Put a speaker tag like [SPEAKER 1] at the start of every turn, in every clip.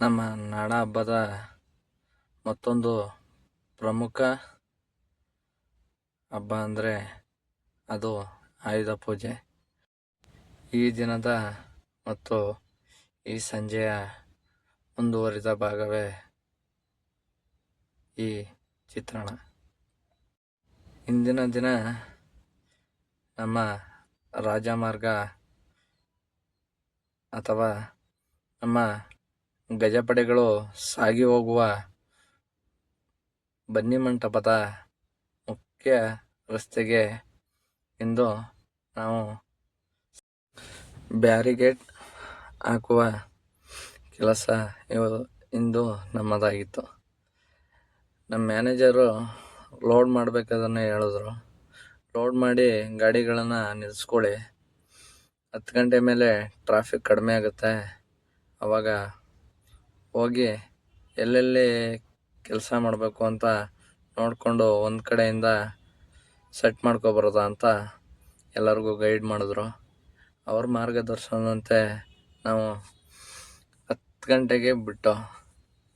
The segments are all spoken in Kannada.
[SPEAKER 1] ನಮ್ಮ ನಾಡ ಹಬ್ಬದ ಮತ್ತೊಂದು ಪ್ರಮುಖ ಹಬ್ಬ ಅಂದರೆ ಅದು ಆಯುಧ ಪೂಜೆ. ಈ ದಿನದ ಮತ್ತು ಈ ಸಂಜೆಯ ಮುಂದುವರಿದ ಭಾಗವೇ ಈ ಚಿತ್ರಣ. ಇಂದಿನ ದಿನ ನಮ್ಮ ರಾಜಮಾರ್ಗ ಅಥವಾ ನಮ್ಮ ಗಜಪಡೆಗಳು ಸಾಗಿ ಹೋಗುವ ಬನ್ನಿಮಂಟಪದ ಮುಖ್ಯ ರಸ್ತೆಗೆ ಇಂದು ನಾವು ಬ್ಯಾರಿಗೇಟ್ ಹಾಕುವ ಕೆಲಸ ಇವರು ಇಂದು ನಮ್ಮದಾಗಿತ್ತು. ನಮ್ಮ ಮ್ಯಾನೇಜರು ಲೋಡ್ ಮಾಡಬೇಕಾದನ್ನೇ ಹೇಳಿದ್ರು. ಲೋಡ್ ಮಾಡಿ ಗಾಡಿಗಳನ್ನು ನಿಲ್ಲಿಸ್ಕೊಳ್ಳಿ ಹತ್ತು ಗಂಟೆ ಮೇಲೆ ಟ್ರಾಫಿಕ್ ಕಡಿಮೆ ಆಗುತ್ತೆ. ಆವಾಗ ಹೋಗಿ ಎಲ್ಲೆಲ್ಲಿ ಕೆಲಸ ಮಾಡಬೇಕು ಅಂತ ನೋಡಿಕೊಂಡು ಒಂದು ಕಡೆಯಿಂದ ಸೆಟ್ ಮಾಡ್ಕೊಬರೋದ ಅಂತ ಎಲ್ಲರಿಗೂ ಗೈಡ್ ಮಾಡಿದ್ರು. ಅವ್ರ ಮಾರ್ಗದರ್ಶನದಂತೆ ನಾವು ಹತ್ತು ಗಂಟೆಗೆ ಬಿಟ್ಟು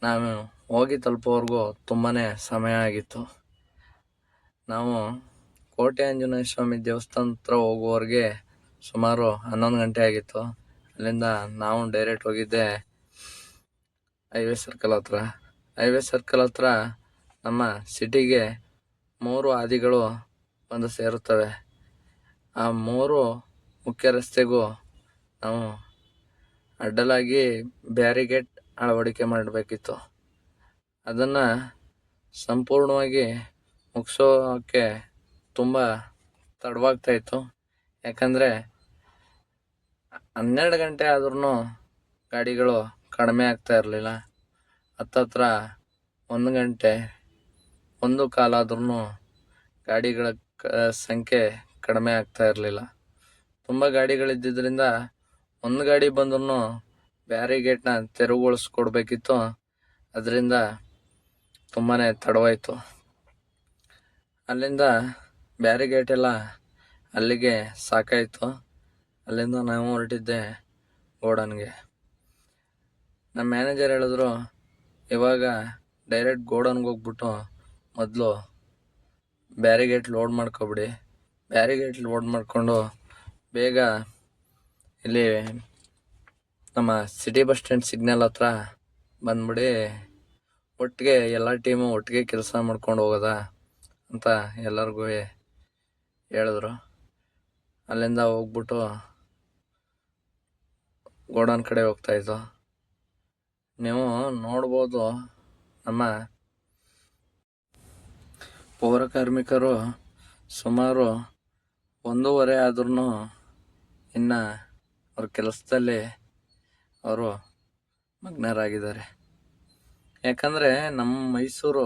[SPEAKER 1] ನಾವು ಹೋಗಿ ತಲುಪೋವರೆಗೂ ತುಂಬಾ ಸಮಯ ಆಗಿತ್ತು. ನಾವು ಕೋಟೆ ಆಂಜನೇಯ ಸ್ವಾಮಿ ದೇವಸ್ಥಾನ ಹತ್ರ ಹೋಗುವವರೆಗೆ ಸುಮಾರು ಹನ್ನೊಂದು ಗಂಟೆ ಆಗಿತ್ತು. ಅಲ್ಲಿಂದ ನಾವು ಡೈರೆಕ್ಟ್ ಹೋಗಿದ್ದೆ ಹೈವೇ ಸರ್ಕಲ್ ಹತ್ರ. ಹೈವೇ ಸರ್ಕಲ್ ಹತ್ರ ನಮ್ಮ ಸಿಟಿಗೆ ಮೂರು ಹಾದಿಗಳು ಬಂದು ಸೇರುತ್ತವೆ. ಆ ಮೂರು ಮುಖ್ಯ ರಸ್ತೆಗೂ ನಾವು ಅಡ್ಡಲಾಗಿ ಬ್ಯಾರಿಗೇಟ್ ಅಳವಡಿಕೆ ಮಾಡಬೇಕಿತ್ತು. ಅದನ್ನು ಸಂಪೂರ್ಣವಾಗಿ ಮುಗಿಸೋಕ್ಕೆ ತುಂಬ ತಡವಾಗ್ತಾಯಿತ್ತು ಯಾಕಂದರೆ ಹನ್ನೆರಡು ಗಂಟೆ ಆದ್ರೂ ಗಾಡಿಗಳು ಕಡಿಮೆ ಆಗ್ತಾ ಇರಲಿಲ್ಲ. ಹತ್ತತ್ರ ಒಂದು ಗಂಟೆ ಒಂದು ಕಾಲಾದ್ರೂ ಗಾಡಿಗಳ ಸಂಖ್ಯೆ ಕಡಿಮೆ ಆಗ್ತಾ ಇರಲಿಲ್ಲ. ತುಂಬ ಗಾಡಿಗಳಿದ್ದಿದ್ದರಿಂದ ಒಂದು ಗಾಡಿ ಬಂದ್ರೂ ಬ್ಯಾರಿಗೇಟ್ನ ತೆರವುಗೊಳಿಸ್ಕೊಡ್ಬೇಕಿತ್ತು. ಅದರಿಂದ ತುಂಬಾ ತಡವಾಯಿತು. ಅಲ್ಲಿಂದ ಬ್ಯಾರಿಗೇಟ್ ಎಲ್ಲ ಅಲ್ಲಿಗೆ ಸಾಕಾಯಿತು. ಅಲ್ಲಿಂದ ನಾವು ಹೊರಟಿದ್ದೆ ಗೋಡನ್ಗೆ. ನಮ್ಮ ಮ್ಯಾನೇಜರ್ ಹೇಳಿದ್ರು, ಇವಾಗ ಡೈರೆಕ್ಟ್ ಗೋಡನ್ಗೆ ಹೋಗ್ಬಿಟ್ಟು ಮೊದಲು ಬ್ಯಾರಿಗೇಟ್ ಲೋಡ್ ಮಾಡ್ಕೊಬಿಡಿ. ಬ್ಯಾರಿಗೇಟ್ ಲೋಡ್ ಮಾಡಿಕೊಂಡು ಬೇಗ ಇಲ್ಲಿ ನಮ್ಮ ಸಿಟಿ ಬಸ್ ಸ್ಟ್ಯಾಂಡ್ ಸಿಗ್ನಲ್ ಹತ್ರ ಬಂದ್ಬಿಡಿ. ಒಟ್ಟಿಗೆ ಎಲ್ಲ ಟೀಮು ಒಟ್ಟಿಗೆ ಕೆಲಸ ಮಾಡ್ಕೊಂಡು ಹೋಗೋದ ಅಂತ ಎಲ್ಲರಿಗೂ ಹೇಳಿದ್ರು. ಅಲ್ಲಿಂದ ಹೋಗ್ಬಿಟ್ಟು ಗೋಡನ್ ಕಡೆ ಹೋಗ್ತಾಯಿದ್ದು ನೀವು ನೋಡ್ಬೋದು ನಮ್ಮ ಪೌರಕಾರ್ಮಿಕರು ಸುಮಾರು ಒಂದೂವರೆ ಆದ್ರೂ ಇನ್ನು ಅವ್ರ ಕೆಲಸದಲ್ಲಿ ಅವರು ಮಗ್ನರಾಗಿದ್ದಾರೆ. ಯಾಕಂದರೆ ನಮ್ಮ ಮೈಸೂರು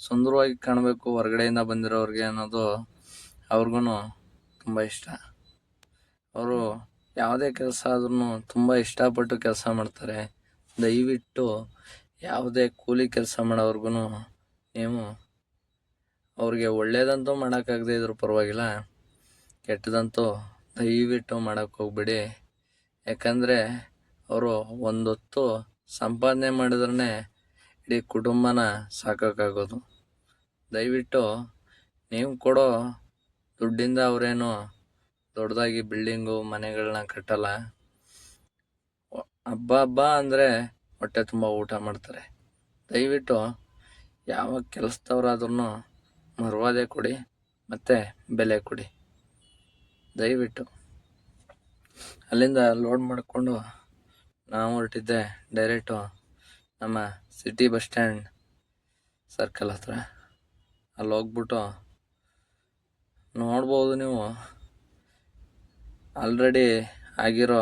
[SPEAKER 1] ಸುಂದರವಾಗಿ ಕಾಣಬೇಕು ಹೊರಗಡೆಯಿಂದ ಬಂದಿರೋರಿಗೆ ಅನ್ನೋದು ಅವ್ರಿಗೂ ತುಂಬ ಇಷ್ಟ. ಅವರು ಯಾವುದೇ ಕೆಲಸ ಆದ್ರೂ ತುಂಬ ಇಷ್ಟಪಟ್ಟು ಕೆಲಸ ಮಾಡ್ತಾರೆ. ದಯವಿಟ್ಟು ಯಾವುದೇ ಕೂಲಿ ಕೆಲಸ ಮಾಡೋವ್ರಿಗೂ ನೀವು ಅವ್ರಿಗೆ ಒಳ್ಳೇದಂತೂ ಮಾಡೋಕ್ಕಾಗದೇ ಇದ್ರೂ ಪರವಾಗಿಲ್ಲ, ಕೆಟ್ಟದಂತೂ ದಯವಿಟ್ಟು ಮಾಡೋಕ್ಕೆ ಹೋಗ್ಬೇಡಿ. ಯಾಕಂದರೆ ಅವರು ಒಂದೊತ್ತು ಸಂಪಾದನೆ ಮಾಡಿದ್ರೇ ಇಡೀ ಕುಟುಂಬನ ಸಾಕೋಕ್ಕಾಗೋದು. ದಯವಿಟ್ಟು ನೀವು ಕೊಡೋ ದುಡ್ಡಿಂದ ಅವರೇನು ದೊಡ್ಡದಾಗಿ ಬಿಲ್ಡಿಂಗು ಮನೆಗಳನ್ನ ಕಟ್ಟಲ್ಲ. ಹಬ್ಬ ಹಬ್ಬ ಅಂದರೆ ಹೊಟ್ಟೆ ತುಂಬ ಊಟ ಮಾಡ್ತಾರೆ. ದಯವಿಟ್ಟು ಯಾವ ಕೆಲಸದವರಾದ್ರೂ ಮರ್ವಾದೆ ಕೊಡಿ, ಮತ್ತು ಬೆಲೆ ಕೊಡಿ. ದಯವಿಟ್ಟು. ಅಲ್ಲಿಂದ ಲೋಡ್ ಮಾಡಿಕೊಂಡು ನಾವು ಹೊರಟಿದ್ದೆ ಡೈರೆಕ್ಟು ನಮ್ಮ ಸಿಟಿ ಬಸ್ ಸ್ಟ್ಯಾಂಡ್ ಸರ್ಕಲ್ ಹತ್ರ. ಅಲ್ಲಿ ಹೋಗ್ಬಿಟ್ಟು ನೋಡ್ಬೋದು ನೀವು. ಆಲ್ರೆಡಿ ಆಗಿರೋ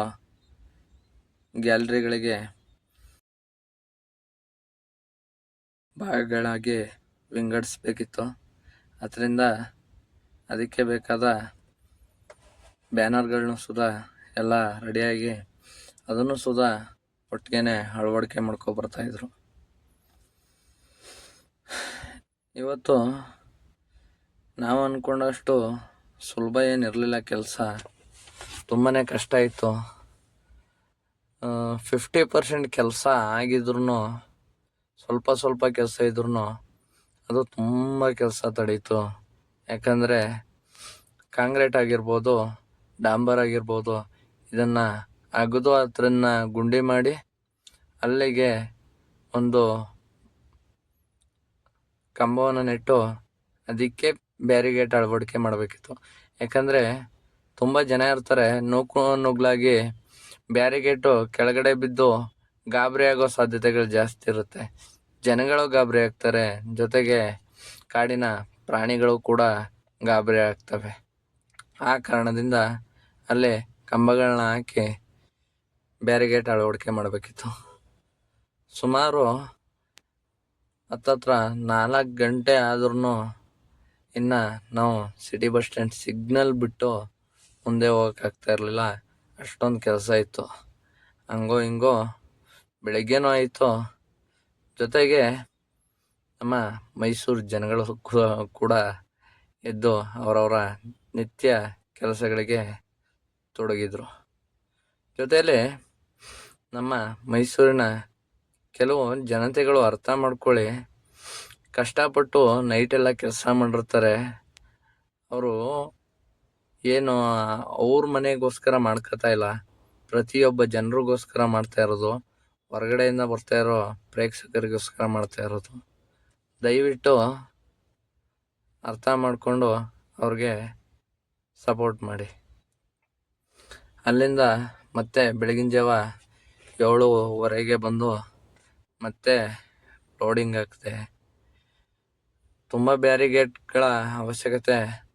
[SPEAKER 1] ಗ್ಯಾಲರಿಗಳಿಗೆ ಭಾಗಗಳಾಗಿ ವಿಂಗಡಿಸ್ಬೇಕಿತ್ತು. ಅದರಿಂದ ಅದಕ್ಕೆ ಬೇಕಾದ ಬ್ಯಾನರ್ಗಳನ್ನು ಸುಧಾ ಎಲ್ಲ ರೆಡಿಯಾಗಿ ಅದನ್ನು ಸುಧಾ ಒಟ್ಟಿಗೆ ಅಳವಡಿಕೆ ಮಾಡ್ಕೊಬರ್ತಾಯಿದ್ರು ಇವತ್ತು ನಾವು ಅಂದ್ಕೊಂಡಷ್ಟು ಸುಲಭ ಏನಿರಲಿಲ್ಲ. ಕೆಲಸ ತುಂಬಾ ಕಷ್ಟ ಇತ್ತು. ಫಿಫ್ಟಿ ಪರ್ಸೆಂಟ್ ಕೆಲಸ ಆಗಿದ್ರು ಸ್ವಲ್ಪ ಸ್ವಲ್ಪ ಕೆಲಸ ಇದ್ರೂ ಅದು ತುಂಬ ಕೆಲಸ ತಡೀತು. ಯಾಕಂದರೆ, ಕಾಂಕ್ರೀಟ್ ಆಗಿರ್ಬೋದು, ಡಾಂಬರ್ ಆಗಿರ್ಬೋದು, ಇದನ್ನು ಅಗದು ಅದನ್ನ ಗುಂಡಿ ಮಾಡಿ, ಅಲ್ಲಿಗೆ ಒಂದು ಕಂಬವನ್ನು ನೆಟ್ಟು, ಅದಕ್ಕೆ ಬ್ಯಾರಿಗೇಟ್ ಅಳವಡಿಕೆ ಮಾಡಬೇಕಿತ್ತು. ಯಾಕಂದರೆ, ತುಂಬ ಜನ ಇರ್ತಾರೆ, ನೂಕು, ನುಗ್ಲಾಗಿ ಬ್ಯಾರಿಗೇಟು ಕೆಳಗಡೆ ಬಿದ್ದು ಗಾಬರಿ ಸಾಧ್ಯತೆಗಳು ಜಾಸ್ತಿ ಇರುತ್ತೆ. ಜನಗಳು ಗಾಬರಿ ಆಗ್ತಾರೆ. ಜೊತೆಗೆ ಕಾಡಿನ ಪ್ರಾಣಿಗಳು ಕೂಡ ಗಾಬರಿ ಆಗ್ತವೆ. ಆ ಕಾರಣದಿಂದ ಅಲ್ಲೇ ಕಂಬಗಳನ್ನ ಹಾಕಿ ಬ್ಯಾರಿಗೇಟ್ ಅಳವಡಿಕೆ ಮಾಡಬೇಕಿತ್ತು. ಸುಮಾರು ಹತ್ತತ್ರ ನಾಲ್ಕು ಗಂಟೆ ಆದ್ರೂ ಇನ್ನು ನಾವು ಸಿಟಿ ಬಸ್ ಸ್ಟ್ಯಾಂಡ್ ಸಿಗ್ನಲ್ ಬಿಟ್ಟು ಮುಂದೆ ಹೋಗೋಕ್ಕಾಗ್ತಾ ಇರಲಿಲ್ಲ. ಅಷ್ಟೊಂದು ಕೆಲಸ ಇತ್ತು. ಹಂಗೋ ಹಿಂಗೋ ಬೆಳಗ್ಗೆನೂ ಆಯಿತು. ಜೊತೆಗೆ ನಮ್ಮ ಮೈಸೂರು ಜನಗಳು ಕೂಡ ಎದ್ದು ಅವರವರ ನಿತ್ಯ ಕೆಲಸಗಳಿಗೆ ತೊಡಗಿದ್ರು. ಜೊತೆಯಲ್ಲಿ ನಮ್ಮ ಮೈಸೂರಿನ ಕೆಲವು ಜನತೆಗಳು ಅರ್ಥ ಮಾಡ್ಕೊಳ್ಳಿ, ಕಷ್ಟಪಟ್ಟು ನೈಟೆಲ್ಲ ಕೆಲಸ ಮಾಡಿರ್ತಾರೆ. ಅವರು ಏನು, ಅವ್ರ ಮನೆಗೋಸ್ಕರ ಮಾಡ್ಕೋತಾ ಇಲ್ಲ. ಪ್ರತಿಯೊಬ್ಬ ಜನರಿಗೋಸ್ಕರ ಮಾಡ್ತಾ ಇರೋದು, ಹೊರಗಡೆಯಿಂದ ಬರ್ತಾ ಇರೋ ಪ್ರೇಕ್ಷಕರಿಗೋಸ್ಕರ ಮಾಡ್ತಾ ಇರೋದು. ದಯವಿಟ್ಟು ಅರ್ಥ ಮಾಡಿಕೊಂಡು ಅವ್ರಿಗೆ ಸಪೋರ್ಟ್ ಮಾಡಿ. ಅಲ್ಲಿಂದ ಮತ್ತೆ ಬೆಳಗಿನ ಜಾವ ಏಳುವರೆಗೆ ಬಂದು ಮತ್ತೆ ಲೋಡಿಂಗ್ ಆಗ್ತದೆ ತುಂಬ ಬ್ಯಾರಿಗೇಟ್ಗಳ ಅವಶ್ಯಕತೆ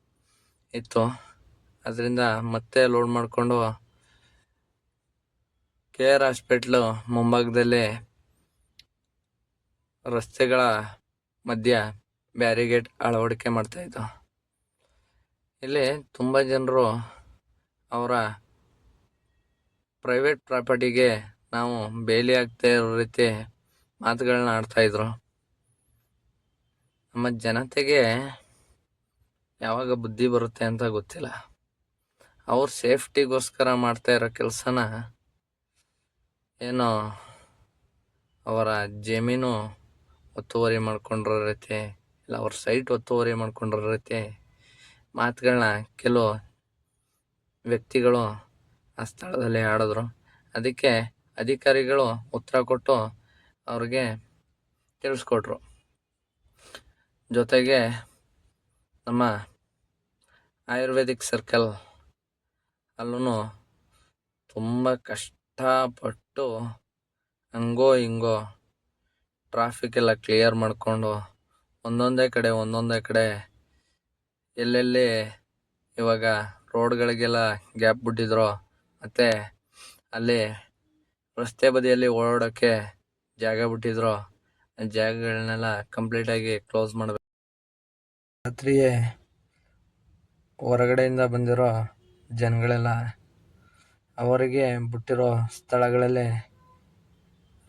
[SPEAKER 1] ಇತ್ತು. ಅದರಿಂದ ಮತ್ತೆ ಲೋಡ್ ಮಾಡಿಕೊಂಡು ಕೆ ಆರ್ ಹಾಸ್ಪಿಟ್ಲು ಮುಂಭಾಗದಲ್ಲಿ ರಸ್ತೆಗಳ ಮಧ್ಯ ಬ್ಯಾರಿಗೇಟ್ ಅಳವಡಿಕೆ ಮಾಡ್ತಾಯಿದ್ದು ಇಲ್ಲಿ ತುಂಬ ಜನರು ಅವರ ಪ್ರೈವೇಟ್ ಪ್ರಾಪರ್ಟಿಗೆ ನಾವು ಬೇಲಿ ಆಗ್ತಾ ಇರೋ ರೀತಿ ಮಾತುಗಳನ್ನ ಆಡ್ತಾಯಿದ್ರು ನಮ್ಮ ಜನತೆಗೆ ಯಾವಾಗ ಬುದ್ಧಿ ಬರುತ್ತೆ ಅಂತ ಗೊತ್ತಿಲ್ಲ. ಅವ್ರ ಸೇಫ್ಟಿಗೋಸ್ಕರ ಮಾಡ್ತಾ ಇರೋ ಕೆಲಸನ ಏನೋ ಅವರ ಜಮೀನು ಒತ್ತುವರಿ ಮಾಡ್ಕೊಂಡಿರೋ ರೀತಿ, ಇಲ್ಲ ಅವ್ರ ಸೈಟ್ ಒತ್ತುವರಿ ಮಾಡ್ಕೊಂಡಿರೋ ರೀತಿ ಮಾತುಗಳನ್ನ ಕೆಲವು ವ್ಯಕ್ತಿಗಳು ಆ ಸ್ಥಳದಲ್ಲಿ ಆಡಿದ್ರು. ಅದಕ್ಕೆ ಅಧಿಕಾರಿಗಳು ಉತ್ತರ ಕೊಟ್ಟು ಅವ್ರಿಗೆ ತಿಳಿಸ್ಕೊಟ್ರು. ಜೊತೆಗೆ ನಮ್ಮ ಆಯುರ್ವೇದಿಕ್ ಸರ್ಕಲ್ ಅಲ್ಲೂ ತುಂಬ ಕಷ್ಟಪಟ್ಟು ಹಂಗೋ ಹಿಂಗೋ ಟ್ರಾಫಿಕ್ ಎಲ್ಲ ಕ್ಲಿಯರ್ ಮಾಡಿಕೊಂಡು ಒಂದೊಂದೇ ಕಡೆ ಒಂದೊಂದೇ ಕಡೆ ಎಲ್ಲೆಲ್ಲಿ ಇವಾಗ ರೋಡ್ಗಳಿಗೆಲ್ಲ ಗ್ಯಾಪ್ ಬಿಟ್ಟಿದ್ರು ಮತ್ತು ಅಲ್ಲಿ ರಸ್ತೆ ಬದಿಯಲ್ಲಿ ಓಡಾಡೋಕ್ಕೆ ಜಾಗ ಬಿಟ್ಟಿದ್ರು ಜಾಗಗಳನ್ನೆಲ್ಲ ಕಂಪ್ಲೀಟಾಗಿ ಕ್ಲೋಸ್ ಮಾಡಬೇಕು. ರಾತ್ರಿಯೇ ಹೊರಗಡೆಯಿಂದ ಬಂದಿರೋ ಜನಗಳೆಲ್ಲ ಅವರಿಗೆ ಬಿಟ್ಟಿರೋ ಸ್ಥಳಗಳಲ್ಲೇ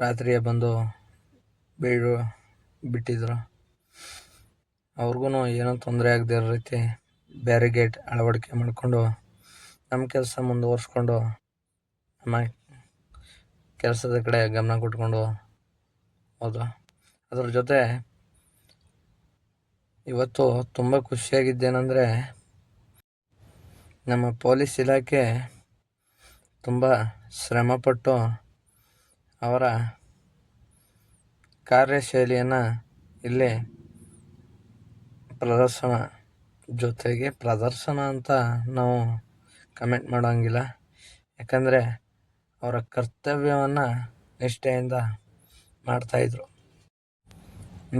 [SPEAKER 1] ರಾತ್ರಿಯೇ ಬಂದು ಬೀಳು ಬಿಟ್ಟಿದ್ರು. ಅವ್ರಿಗೂ ಏನೂ ತೊಂದರೆ ಆಗದೆ ಇರೋ ರೀತಿ ಬ್ಯಾರಿಗೇಟ್ ಅಳವಡಿಕೆ ಮಾಡಿಕೊಂಡು ನಮ್ಮ ಕೆಲಸ ಮುಂದುವರಿಸ್ಕೊಂಡು ನಮ್ಮ ಕೆಲಸದ ಕಡೆ ಗಮನ ಕೊಟ್ಕೊಂಡು ಹೋದ ಅದ್ರ ಜೊತೆ ಇವತ್ತು ತುಂಬ ಖುಷಿಯಾಗಿದ್ದೇನೆಂದರೆ ನಮ್ಮ ಪೊಲೀಸ್ ಇಲಾಖೆ ತುಂಬ ಶ್ರಮಪಟ್ಟು ಅವರ ಕಾರ್ಯಶೈಲಿಯನ್ನು ಇಲ್ಲಿ ಪ್ರದರ್ಶನ ಜೊತೆಗೆ ಪ್ರದರ್ಶನ ಅಂತ ನಾವು ಕಮೆಂಟ್ ಮಾಡೋಂಗಿಲ್ಲ. ಯಾಕಂದರೆ ಅವರ ಕರ್ತವ್ಯವನ್ನು ನಿಷ್ಠೆಯಿಂದ ಮಾಡ್ತಾಯಿದ್ರು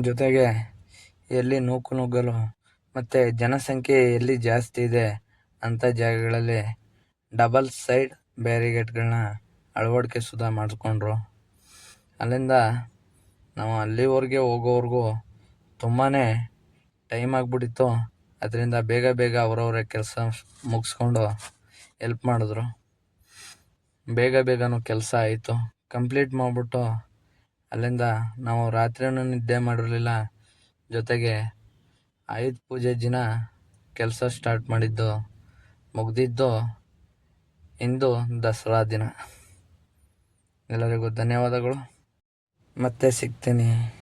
[SPEAKER 1] ಜೊತೆಗೆ ಎಲ್ಲಿ ನೂಕು ನುಗ್ಗಲು ಮತ್ತು ಜನಸಂಖ್ಯೆ ಎಲ್ಲಿ ಜಾಸ್ತಿ ಇದೆ ಅಂಥ ಜಾಗಗಳಲ್ಲಿ ಡಬಲ್ ಸೈಡ್ ಬ್ಯಾರಿಗೇಟ್ಗಳನ್ನ ಅಳವಡಿಕೆ ಸುಧಾ ಮಾಡಿಕೊಂಡ್ರು ಅಲ್ಲಿಂದ ನಾವು ಅಲ್ಲಿವರೆಗೆ ಹೋಗೋವರೆಗೂ ತುಂಬಾ ಟೈಮ್ ಆಗಿಬಿಟ್ಟಿತ್ತು. ಅದರಿಂದ ಬೇಗ ಬೇಗ ಅವರವರ ಕೆಲಸ ಮುಗಿಸ್ಕೊಂಡು ಎಲ್ಪ್ ಮಾಡಿದ್ರು. ಬೇಗ ಬೇಗನೂ ಕೆಲಸ ಆಯಿತು. ಕಂಪ್ಲೀಟ್ ಮಾಡಿಬಿಟ್ಟು ಅಲ್ಲಿಂದ ನಾವು ರಾತ್ರಿನೂ ನಿದ್ದೆ ಮಾಡಿರಲಿಲ್ಲ. ಜೊತೆಗೆ ಆಯುಧ ಪೂಜೆ ದಿನ ಕೆಲಸ ಸ್ಟಾರ್ಟ್ ಮಾಡಿದ್ದು. ಮುಗ್ದಿದ್ದು ಇಂದು ದಸರಾ ದಿನ. ಎಲ್ಲರಿಗೂ ಧನ್ಯವಾದಗಳು. ಮತ್ತೆ ಸಿಗ್ತೀನಿ.